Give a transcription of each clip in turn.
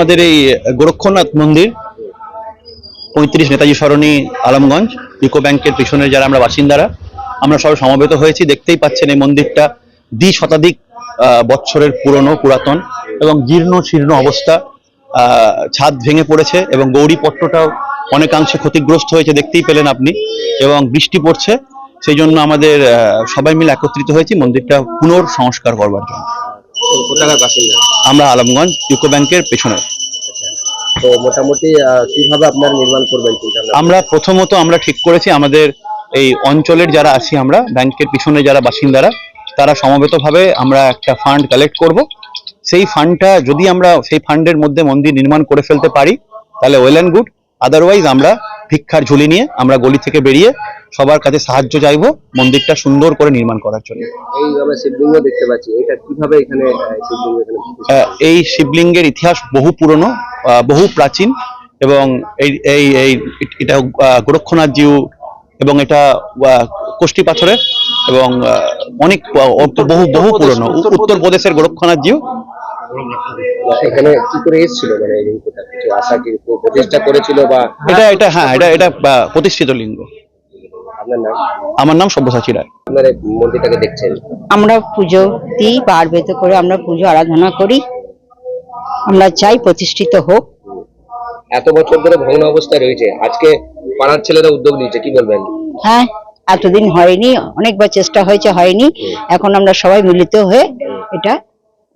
আমাদের এই গোরক্ষনাথ মন্দির পঁয়ত্রিশ নেতাজি সরণি আলমগঞ্জ ইউকো ব্যাংকের পিছনে যারা আমরা বাসিন্দারা আমরা সবাই সমবেত হয়েছি। দেখতেই পাচ্ছেন এই মন্দিরটা দ্বি শতাধিক বৎসরের পুরনো পুরাতন এবং জীর্ণ শীর্ণ অবস্থা ছাদ ভেঙে পড়েছে এবং গৌরী পট্টটাও অনেকাংশে ক্ষতিগ্রস্ত হয়েছে দেখতেই পেলেন আপনি এবং বৃষ্টি পড়ছে। সেই জন্য আমাদের সবাই মিলে একত্রিত হয়েছি মন্দিরটা পুনর সংস্কার করবার জন্য। আমরা আলমগঞ্জ ইউকো ব্যাংকের পেছনে তো মোটামুটি কীভাবে আপনারা নির্মাণ করবেন আমরা প্রথমত আমরা ঠিক করেছি, আমাদের এই অঞ্চলের যারা আছি আমরা, ব্যাংকের পিছনে যারা বাসিন্দারা, তারা সমবেতভাবে আমরা একটা ফান্ড কালেক্ট করব। সেই ফান্ডটা যদি আমরা, সেই ফান্ডের মধ্যে মন্দির নির্মাণ করে ফেলতে পারি, তাহলে ওয়েল অ্যান্ড গুড আদারওয়াইজ আমরা ভিক্ষার ঝুলি নিয়ে আমরা গলি থেকে বেরিয়ে সবার কাছে সাহায্য চাইব মন্দিরটা সুন্দর করে নির্মাণ করার জন্য। এই শিবলিঙ্গ দেখতে পাচ্ছি। এটা কীভাবে এখানে এই শিবলিঙ্গের ইতিহাস বহু পুরনো বহু প্রাচীন এবং এই এই এটা গোরক্ষনাথ জিউ এবং এটা কোষ্ঠী পাথরের এবং অনেক বহু বহু পুরনো। উত্তরপ্রদেশের গোরক্ষনাথ জিউ এখানে কি করে এসেছিল মানে এই লিঙ্গটা? কিছু আশা কি প্রতিষ্ঠা করেছিল বা এটা এটা হ্যাঁ এটা এটা প্রতিষ্ঠিত লিঙ্গ। আমার নাম সব্যসাচী রায়। আপনার মন্দিরটাকে দেখছেন? আমরা পুজো দিই বার বেতে করে আমরা পুজো আরাধনা করি। আমরা চাই প্রতিষ্ঠিত হোক। এত বছর ধরে ভগ্ন অবস্থায় রয়েছে। আজকে পাড়ার ছেলেরা উদ্যোগ নিয়েছে কি বলবেন? হ্যাঁ এতদিন হয়নি অনেকবার চেষ্টা হয়েছে হয়নি। এখন আমরা সবাই মিলিত হয়ে এটা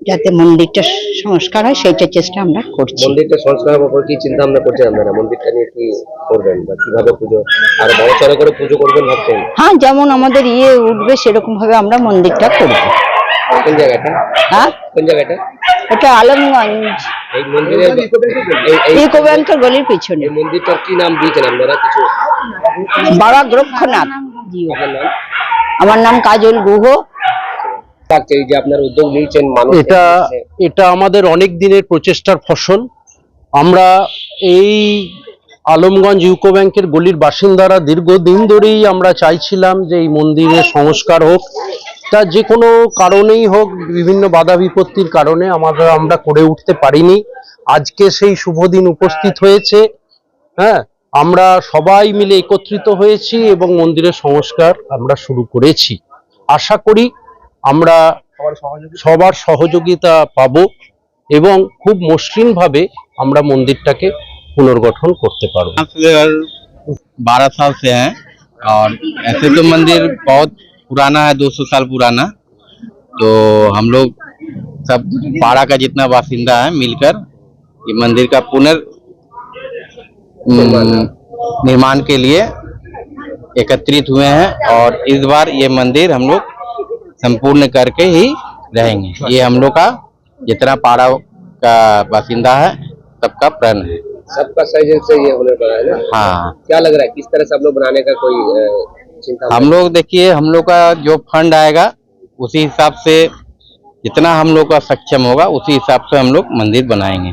যাতে মন্দিরটা সংস্কার হয় সেইটা চেষ্টা আমরা করছি। মন্দিরটা সংস্কারের উপর কি চিন্তা ভাবনা করছেন আপনারা? মন্দিরটা নিয়ে কি করবেন বা কীভাবে পুজো? আর বড় সড়ো করে পুজো করবেন ভাবছেন? হ্যাঁ যেমন আমাদের ইয়ে উঠবে সেরকম ভাবে আমরা মন্দিরটা করব। কোন জায়গাটা? হ্যাঁ? কোন জায়গাটা? এটা আলমগঞ্জ। এই মন্দিরের এই- এই ইউকো ব্যাংকের গলির পিছনে। এই মন্দিরটার কি নাম দিয়েছেন আপনারা? কিছু বাবা গোরক্ষনাথ জিও আমার নাম কাজল গুহ। থাকছে এই যে আপনার উদ্যোগ নিয়েছেন মানুষ এটা এটা আমাদের অনেক দিনের প্রচেষ্টার ফসল। আমরা এই আলমগঞ্জ ইউকো ব্যাংকের গলির বাসিন্দারা দীর্ঘদিন ধরেই আমরা চাইছিলাম যে এই মন্দিরের সংস্কার হোক। তা যে কোনো কারণেই হোক বিভিন্ন বাধা বিপত্তির কারণে আমাদের আমরা করে উঠতে পারিনি। আজকে সেই শুভ দিন উপস্থিত হয়েছে। হ্যাঁ আমরা সবাই মিলে একত্রিত হয়েছি এবং মন্দিরের সংস্কার আমরা শুরু করেছি। আশা করি আমরা সবার সহযোগিতা পাবো এবং খুব মসৃণভাবে আমরা মন্দিরটাকে পুনর্গঠন করতে পারবো बारह साल से हैं और ऐसे तो मंदिर बहुत पुराना है 200 साल पुराना तो हम लोग सब पाड़ा का जितना बासिंदा है मिलकर ये मंदिर का पुनर् हम्म, निर्माण के लिए एकत्रित हुए हैं और इस बार ये मंदिर हम लोग संपूर्ण करके ही रहेंगे। ये हम लोग का जितना पारा का बासिंदा है सबका प्रण है। सबका सहयोग से ये होने पड़ा है ना हाँ। क्या लग रहा है किस तरह से आप लोग बनाने का कोई चिंता हम लोग देखिए हम लोग का जो फंड आएगा उसी हिसाब से जितना हम लोग का सक्षम होगा उसी हिसाब से हम लोग मंदिर बनाएँगे।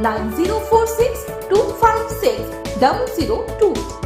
9046 256 002.